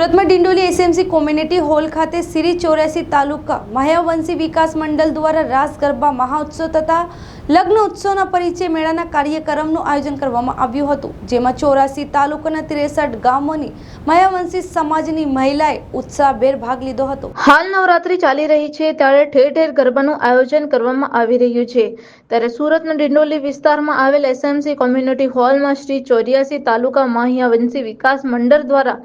સુરતમાં Dindoli SMC community hall ખાતે શ્રી ચોર્યાસી તાલુકા માયાવંશી વિકાસ મંડળ દ્વારા રાસ ગરબા મહાઉત્સવ તથા લગ્ન ઉત્સવના પરિચય મેળાના કાર્યક્રમનું આયોજન કરવામાં આવ્યું હતું, જેમાં ચોરાસી તાલુકાના ત્રેસઠ ગામોની માયાવંશી સમાજની મહિલાએ ઉત્સાહભેર ભાગ લીધો હતો. હાલ નવરાત્રી ચાલી રહી છે, ત્યારે ઠેર ઠેર ગરબાનું આયોજન કરવામાં આવી રહ્યું છે. ત્યારે સુરતના ડિંડોલી વિસ્તારમાં આવેલ એસએમસી કોમ્યુનિટી હોલમાં શ્રી ચોર્યાસી તાલુકા માહિયાવંશી વિકાસ મંડળ દ્વારા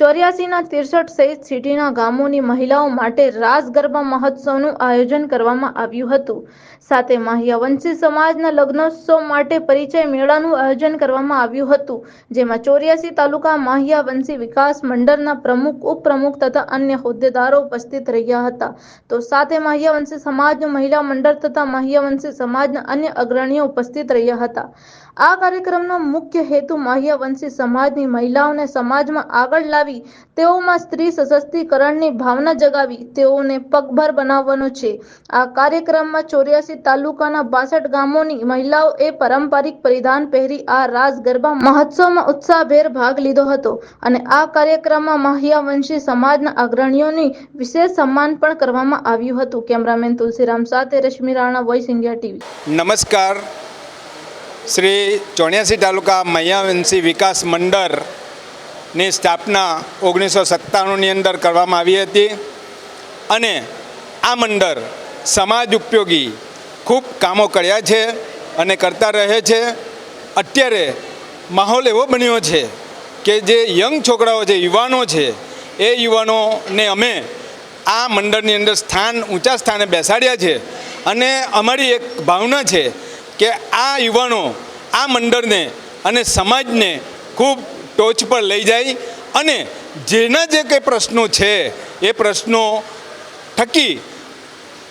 ચોર્યાસીના ત્રેસઠ સહિત સિટીના ગામોની મહિલાઓ માટે રાસ ગરબા મહોત્સવનું આયોજન કરવામાં આવ્યું હતું. સાથે માહિયાવંશી સમાજના લગ્નોત્સવ માટે પરિચય મેળાનું આયોજન કરવામાં આવ્યું હતું, જેમાં ચોર્યાસી તાલુકા માહિયાવંશી વિકાસ મંડળના પ્રમુખ, ઉપપ્રમુખ તથા અન્ય હોદ્દેદારો ઉપસ્થિત રહ્યા હતા. તો સાથે માહિયાવંશી સમાજનું મહિલા મંડળ તથા માહિયાવંશી સમાજના અન્ય અગ્રણીઓ ઉપસ્થિત રહ્યા હતા. આ કાર્યક્રમનો મુખ્ય હેતુ માહિયાવંશી સમાજની મહિલાઓને સમાજમાં આગળ લાવી, તેઓમાં સ્ત્રી સશક્તિકરણની ભાવના જગાવી, તેઓને પગભર બનાવવાનો છે. આ કાર્યક્રમમાં ચોર્યાસી તાલુકાના ગામોની મહિલાઓએ પારંપરિક પરિધાન પહેરી આ રાસ ગરબા મહોત્સવમાં ઉત્સાહભેર ભાગ લીધો હતો અને આ કાર્યક્રમમાં મહિયાવંશી સમાજના અગ્રણીઓની વિશેષ સન્માન પણ કરવામાં આવ્યું હતું. કેમેરામેન તુલસીરામ સાથે Rashmi Rana, voice India TV. નમસ્કાર. શ્રી ચોર્યાસી તાલુકા મહિયાવંશી વિકાસ મંડળની સ્થાપના ઓગણીસો સત્તાણુંની અંદર કરવામાં આવી હતી અને આ મંડળ સમાજ ઉપયોગી ખૂબ કામો કર્યા છે અને કરતા રહે છે. અત્યારે માહોલ એવો બન્યો છે કે જે યંગ છોકરાઓ છે, યુવાનો છે, એ યુવાનોને અમે આ મંડળની અંદર સ્થાન, ઊંચા સ્થાને બેસાડ્યા છે. અને અમારી એક ભાવના છે કે આ યુવાનો આ મંડળને અને સમાજને ખૂબ ટોચ પર લઈ જાય અને જેના જે કંઈ પ્રશ્નો છે, એ પ્રશ્નો થકી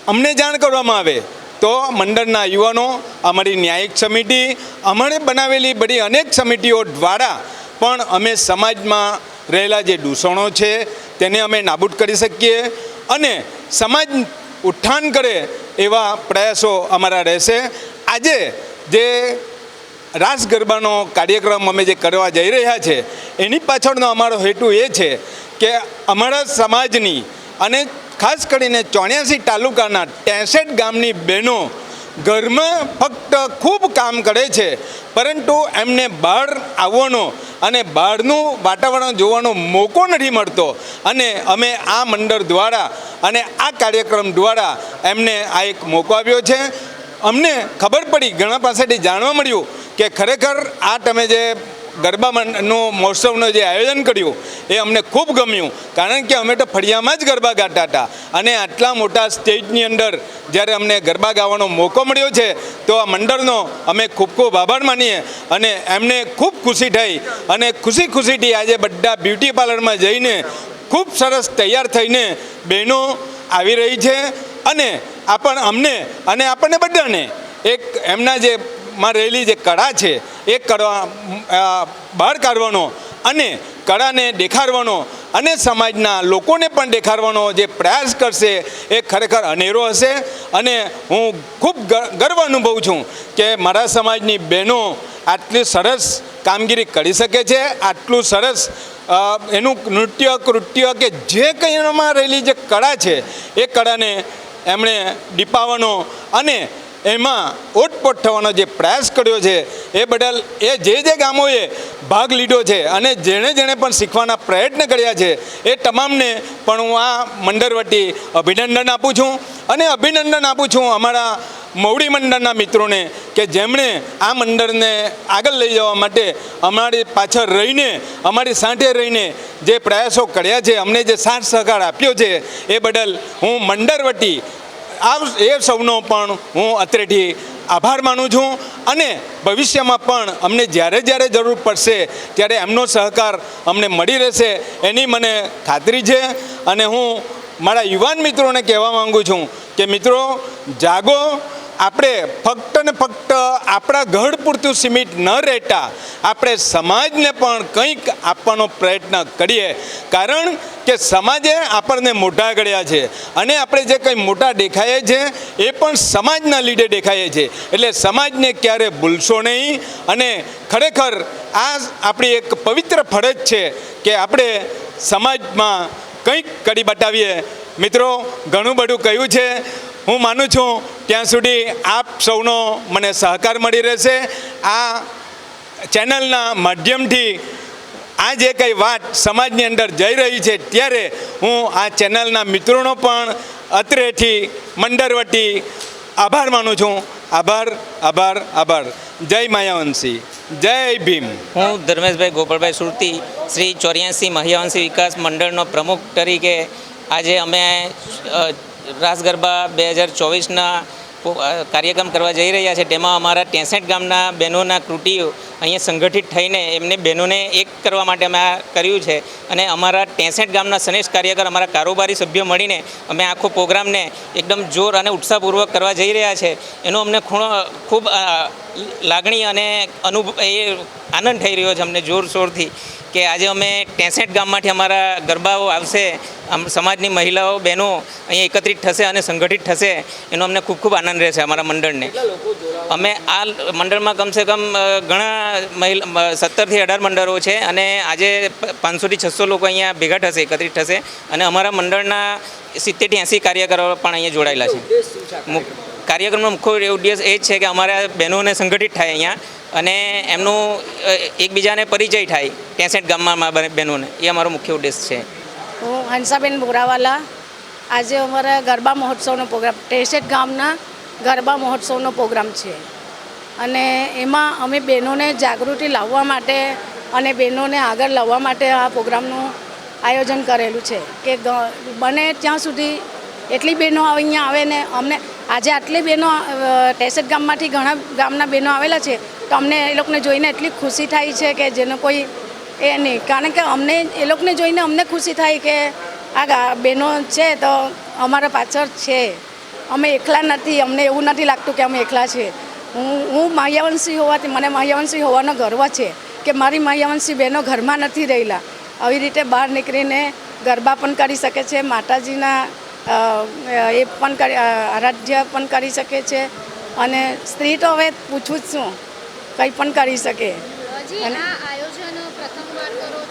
અમને જાણ કરવામાં આવે. તો મંડળના યુવાનો, અમારી ન્યાયિક સમિતિ અમારે બનાવેલી બધી અનેક સમિતિઓ દ્વારા પણ અમે સમાજમાં રહેલા જે દૂષણો છે તેને અમે નાબૂદ કરી શકીએ અને સમાજ ઉત્થાન કરે એવા પ્રયાસો અમારા રહેશે. આજે જે રાસ ગરબાનો કાર્યક્રમ અમે જે કરવા જઈ રહ્યા છે, એની પાછળનો અમારો હેતુ એ છે કે અમારા સમાજની અને ખાસ કરીને ચોર્યાસી તાલુકાના ત્રેસઠ ગામની બહેનો ઘરમાં ફક્ત ખૂબ કામ કરે છે, પરંતુ એમને બહાર આવવાનો અને બહારનું વાતાવરણ જોવાનો મોકો નથી મળતો. અને અમે આ મંડળ દ્વારા અને આ કાર્યક્રમ દ્વારા એમને આ એક મોકો આવ્યો છે. અમને ખબર પડી, ઘણા પાસેથી જાણવા મળ્યું કે ખરેખર આ તમે જે ગરબાનું મહોત્સવનું જે આયોજન કર્યું એ અમને ખૂબ ગમ્યું. કારણ કે અમે તો ફળિયામાં જ ગરબા ગાતા હતા. અને આટલા મોટા સ્ટેજની અંદર જ્યારે અમને ગરબા ગાવાનો મોકો મળ્યો છે, તો આ મંડળનો અમે ખૂબ ખૂબ આભાર માનીએ અને એમને ખૂબ ખુશી થઈ. અને ખુશી ખુશીથી આજે બધા બ્યુટી પાર્લરમાં જઈને ખૂબ સરસ તૈયાર થઈને બહેનો આવી રહી છે. અને આપણ અમને અને આપણને બધાને એક એમના જે માં રહેલી જે કળા છે, એ કળા બહાર કાઢવાનો અને કળાને દેખાડવાનો અને સમાજના લોકોને પણ દેખાડવાનો જે પ્રયાસ કરશે, એ ખરેખર અનેરો હશે. અને હું ખૂબ ગર્વ અનુભવું છું કે મારા સમાજની બહેનો આટલી સરસ કામગીરી કરી શકે છે, આટલું સરસ એનું નૃત્ય, કૃત્ય કે જે કંઈ એનામાં રહેલી જે કળા છે, એ કળાને એમણે દીપાવવાનો અને એમાં ઓટપોટ થવાનો જે પ્રયાસ કર્યો છે, એ બદલ એ જે જે ગામોએ ભાગ લીધો છે અને જેણે જેણે પણ શીખવાના પ્રયત્ન કર્યા છે, એ તમામને પણ હું આ મંડળ અભિનંદન આપું છું. અને અભિનંદન આપું છું અમારા મવડી મંડળના મિત્રોને કે જેમણે આ મંડળને આગળ લઈ જવા માટે અમારી પાછળ રહીને, અમારી સાથે રહીને જે પ્રયાસો કર્યા છે, અમને જે સાથ સહકાર આપ્યો છે, એ બદલ હું મંડળ આ એ સૌનો પણ હું અત્રેથી આભાર માનું છું. અને ભવિષ્યમાં પણ અમને જ્યારે જ્યારે જરૂર પડશે, ત્યારે એમનો સહકાર અમને મળી રહેશે એની મને ખાતરી છે. અને હું મારા યુવાન મિત્રોને કહેવા માગું છું કે મિત્રો, જાગો આપણે ફક્ત ને ફક્ત આપણા ઘર પૂરતું સીમિત ન રહેતા આપણે સમાજને પણ કંઈક આપવાનો પ્રયત્ન કરીએ. કારણ કે સમાજે આપણને મોટા કર્યા છે અને આપણે જે કંઈ મોટા દેખાઈએ છે એ પણ સમાજના લીધે દેખાઈએ છે. એટલે સમાજને ક્યારે ભૂલશો નહીં અને ખરેખર આ આપણી એક પવિત્ર ફરજ છે કે આપણે સમાજમાં કંઈક કરી બતાવીએ મિત્રો, ઘણું બધું કહ્યું છે. હું માનું છું ત્યાં સુધી આપ સૌનો મને સહકાર મળી રહેશે. આ ચેનલના માધ્યમથી આ જે કંઈ વાત સમાજની અંદર જઈ રહી છે ત્યારે હું આ ચેનલના મિત્રોનો પણ અત્રેથી મંડરવટી આભાર માનું છું. આભાર આભાર આભાર. જય માયાવંશી. જય ભીમ. હું ધર્મેશભાઈ ગોપાલભાઈ સુરતી, શ્રી ચોર્યાસી મહિયાવંશી વિકાસ મંડળનો પ્રમુખ તરીકે આજે અમે રાસ ગરબા બે હજાર ચોવીસના કાર્યક્રમ કરવા જઈ રહ્યા છે. તેમાં અમારા ત્રેસઠ ગામના બહેનોના કૃતિઓ અહીંયા સંગઠિત થઈને એમને બહેનોને એક કરવા માટે અમે આ કર્યું છે. અને અમારા ત્રેસઠ ગામના સનેશ કાર્યકર, અમારા કારોબારી સભ્યો મળીને અમે આખો પ્રોગ્રામને એકદમ જોર અને ઉત્સાહપૂર્વક કરવા જઈ રહ્યા છે. એનો અમને ખૂણો ખૂબ લાગણી અને અનુભવ એ આનંદ થઈ રહ્યો છે અમને જોરશોરથી કે આજે અમે ટેસઠ ગામમાંથી અમારા ગરબાઓ આવશે. આમ સમાજની મહિલાઓ, બહેનો અહીંયા એકત્રિત થશે અને સંગઠિત થશે. એનો અમને ખૂબ ખૂબ આનંદ રહેશે અમારા મંડળને. અમે આ મંડળમાં કમસે કમ ઘણા મહિલા સત્તરથી અઢાર મંડળો છે અને આજે પાંચસોથી છસો લોકો અહીંયા ભેગા થશે, એકત્રિત થશે અને અમારા મંડળના સિત્તેરથી એંસી કાર્યકરો પણ અહીંયા જોડાયેલા છે. કાર્યક્રમનો મુખ્ય ઉદ્દેશ એ જ છે કે અમારા બહેનોને સંગઠિત થાય અહીંયા અને એમનું એકબીજાને પરિચય થાય, ત્રેસઠ ગામમાં બહેનોને. એ અમારો મુખ્ય ઉદ્દેશ છે. હું હંસાબેન બોરાવાલા. આજે અમારા ગરબા મહોત્સવનો પ્રોગ્રામ ટેસેટ ગામના ગરબા મહોત્સવનો પ્રોગ્રામ છે. અને એમાં અમે બહેનોને જાગૃતિ લાવવા માટે અને બહેનોને આગળ લાવવા માટે આ પ્રોગ્રામનું આયોજન કરેલું છે કે બને ત્યાં સુધી એટલી બહેનો અહીંયા આવે ને અમને, આજે આટલી બહેનો ટેસેટ ગામમાંથી ઘણા ગામના બહેનો આવેલા છે, તો અમને એ લોકોને જોઈને એટલી ખુશી થાય છે કે જેનો કોઈ એ નહીં. કારણ કે અમને, એ લોકોને જોઈને અમને ખુશી થાય કે આ બહેનો છે તો અમારા પાછળ છે. અમે એકલા નથી અમને એવું નથી લાગતું કે અમે એકલા છે હું હું માહ્યાવંશી હોવાથી મને માહ્યાવંશી હોવાનો ગર્વ છે કે મારી માહ્યાવંશી બહેનો ઘરમાં નથી રહેલા. આવી રીતે બહાર નીકળીને ગરબા પણ કરી શકે છે માતાજીના એ પણ કરી આરાધ્ય પણ કરી શકે છે અને સ્ત્રી તો હવે પૂછવું જ શું કંઈ પણ કરી શકે. અને-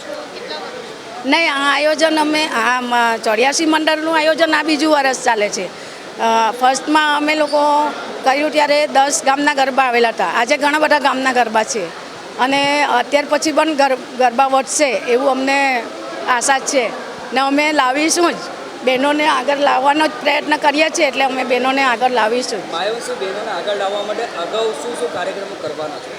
છો નહીં આ આયોજન અમે આ ચોર્યાસી મંડળનું આયોજન આ બીજું વર્ષ ચાલે છે. ફર્સ્ટમાં અમે લોકો કર્યું ત્યારે દસ ગામના ગરબા આવેલા હતા. આજે ઘણા બધા ગામના ગરબા છે. અને અત્યાર પછી પણ ગરબા વધશે એવું અમને આશા છે. ને અમે લાવીશું જ. બહેનોને આગળ લાવવાનો જ પ્રયત્ન કરીએ છીએ એટલે અમે બહેનોને આગળ લાવીશું માયાવંશી બહેનોને આગળ લાવવા માટે અગાઉ શું શું કાર્યક્રમો કરવાના છે?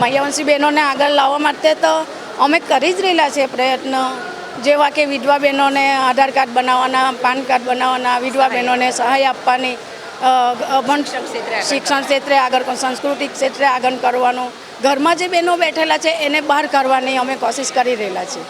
મહિયાવંશી બહેનોને આગળ લાવવા માટે તો અમે કરી જ રહેલા છે પ્રયત્ન. જેવા કે વિધવા બહેનોને આધાર કાર્ડ બનાવવાના પાન કાર્ડ બનાવવાના વિધવા બહેનોને સહાય આપવાની અભણ શિક્ષણ ક્ષેત્રે આગળ સાંસ્કૃતિક ક્ષેત્રે આગળ કરવાનું. ઘરમાં જે બહેનો બેઠેલા છે એને બહાર કરવાની અમે કોશિશ કરી રહેલા છીએ.